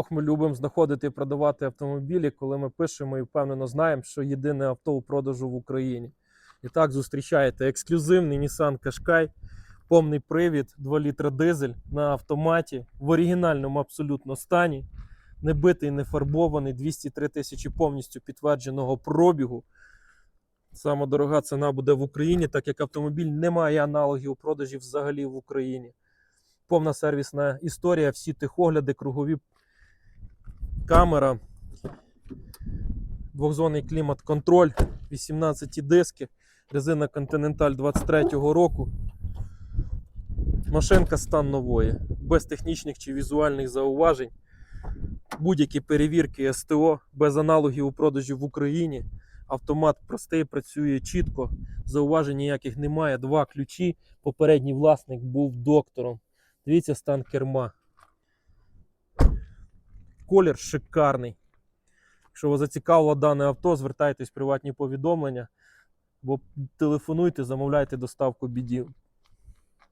Ох, ми любимо знаходити і продавати автомобілі, коли ми пишемо і впевнено знаємо, що єдине авто у продажу в Україні. І так зустрічаєте ексклюзивний Nissan Qashqai, повний привід, 2 літра дизель на автоматі в оригінальному абсолютно стані. Не битий, не фарбований, 203 тисячі повністю підтвердженого пробігу. Сама дорога ціна буде в Україні, так як автомобіль не має аналогів у продажі взагалі в Україні. Повна сервісна історія, всі тихогляди, кругові камера, двохзонний клімат-контроль, 18 диски, резина Continental 23-го року. Машинка стан нової, без технічних чи візуальних зауважень. Будь-які перевірки СТО, без аналогів у продажі в Україні. Автомат простий, працює чітко, зауважень ніяких немає. Два ключі. Попередній власник був доктором. Дивіться стан керма. Колір шикарний. Якщо вас зацікавило дане авто, звертайтесь в приватні повідомлення або телефонуйте, замовляйте доставку біді-